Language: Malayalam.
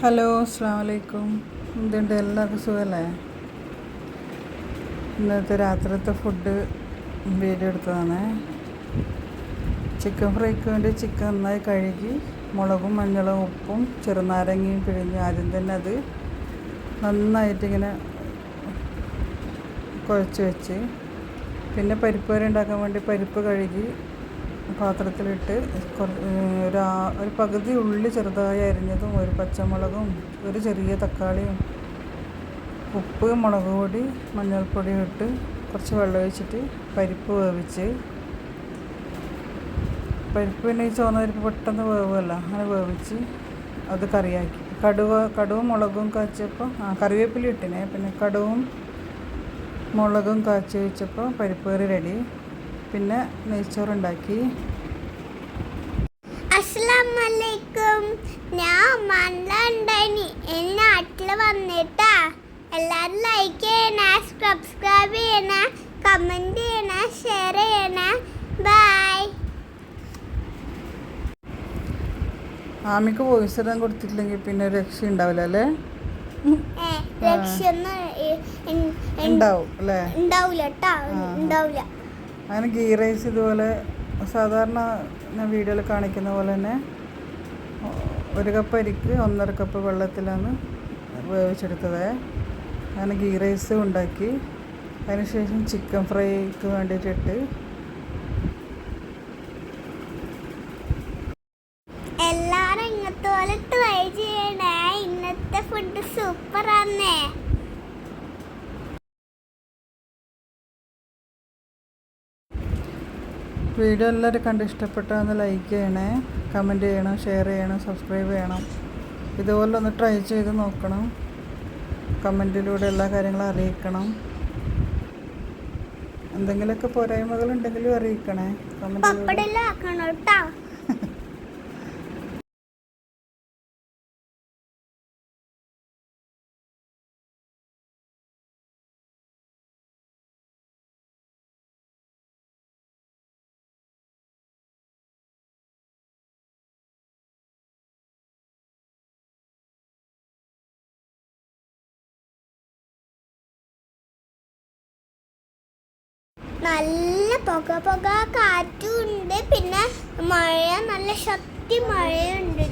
ഹലോ അസ്സാം വലൈക്കും എന്തുണ്ട്? എല്ലാവർക്കും സുഖമല്ലേ ഇന്നത്തെ രാത്രിത്തെ ഫുഡ് വീഡിയോ എടുത്തതാണ്. ചിക്കൻ ഫ്രൈക്ക് വേണ്ടി ചിക്കൻ നന്നായി കഴുകി മുളകും മഞ്ഞളും ഉപ്പും ചെറുനാരങ്ങയും പിഴിഞ്ഞ് ആദ്യം തന്നെ അത് നന്നായിട്ടിങ്ങനെ കുഴച്ച് വെച്ച് പിന്നെ പരിപ്പ് വരെ ഉണ്ടാക്കാൻ വേണ്ടി പരിപ്പ് കഴുകി പാത്രത്തിലിട്ട് ഒരു ഒരു പകുതി ഉള്ളി ചെറുതായി അരിഞ്ഞതും ഒരു പച്ചമുളകും ഒരു ചെറിയ തക്കാളിയും ഉപ്പ് മുളക് പൊടി മഞ്ഞൾപ്പൊടിയും ഇട്ട് കുറച്ച് വെള്ളം ഒഴിച്ചിട്ട് പരിപ്പ് വേവിച്ച്. പരിപ്പ് പിന്നെ ഈ ചുവന്ന പരിപ്പ് പെട്ടെന്ന് വേവല്ല അങ്ങനെ വേവിച്ച് അത് കറിയാക്കി. കടുവ കടുവും മുളകും കാച്ചപ്പോൾ ആ കറിവേപ്പില ഇട്ടിനെ പിന്നെ കടുവും മുളകും കാച്ചി വെച്ചപ്പോൾ പരിപ്പ് കറി റെഡി പിന്നെ നെയ്ച്ചോറുണ്ടാക്കി. അസ്സലാമലൈക്കും. ഞാൻ മണ്ണുണ്ടായിനി എന്നെ നാട്ടിൽ വന്നിട്ടാ. എല്ലാവരും ലൈക്ക് ചെയ്യണേ സബ്സ്ക്രൈബ് ചെയ്യണേ കമന്റ് ചെയ്യണേ ഷെയർ ചെയ്യണേ. ബൈ ആമിക്ക് വോയിസ് ഇടാൻ കൊടുത്തിട്ടില്ലെങ്കിൽ പിന്നെ രക്ഷ ഉണ്ടാവില്ല അല്ലേ? ഉണ്ടാവും അല്ലേ? ഉണ്ടാവില്ല കേട്ടോ ഉണ്ടാവില്ല അങ്ങനെ ഗീ റൈസ് ഇതുപോലെ സാധാരണ ഞാൻ വീഡിയോയിൽ കാണിക്കുന്ന പോലെ തന്നെ ഒരു കപ്പ് അരിക്ക് ഒന്നര കപ്പ് വെള്ളത്തിലാണ് വേവിച്ചെടുത്തത്. അങ്ങനെ ഗീ റൈസ് ഉണ്ടാക്കി. അതിനുശേഷം ചിക്കൻ ഫ്രൈക്ക് വേണ്ടിയിട്ടിട്ട് എല്ലാരും ഇങ്ങനത്തെ പോലെ ട്രൈ ചെയ്യണേ ഇന്നത്തെ ഫുഡ് സൂപ്പർ ആന്നേ വീഡിയോ എല്ലാവരും കണ്ട് ഇഷ്ടപ്പെട്ടാന്ന് ലൈക്ക് ചെയ്യണേ കമന്റ് ചെയ്യണം ഷെയർ ചെയ്യണം സബ്സ്ക്രൈബ് ചെയ്യണം. ഇതുപോലെ ഒന്ന് ട്രൈ ചെയ്ത് നോക്കണം. കമന്റിലൂടെ എല്ലാ കാര്യങ്ങളും അറിയിക്കണം. എന്തെങ്കിലുമൊക്കെ പോരായ്മകളുണ്ടെങ്കിലും അറിയിക്കണേ കമന്റിലൂടെ നല്ല പുക പുക കാറ്റും ഉണ്ട് പിന്നെ മഴ നല്ല ശക്തി മഴയുണ്ട്.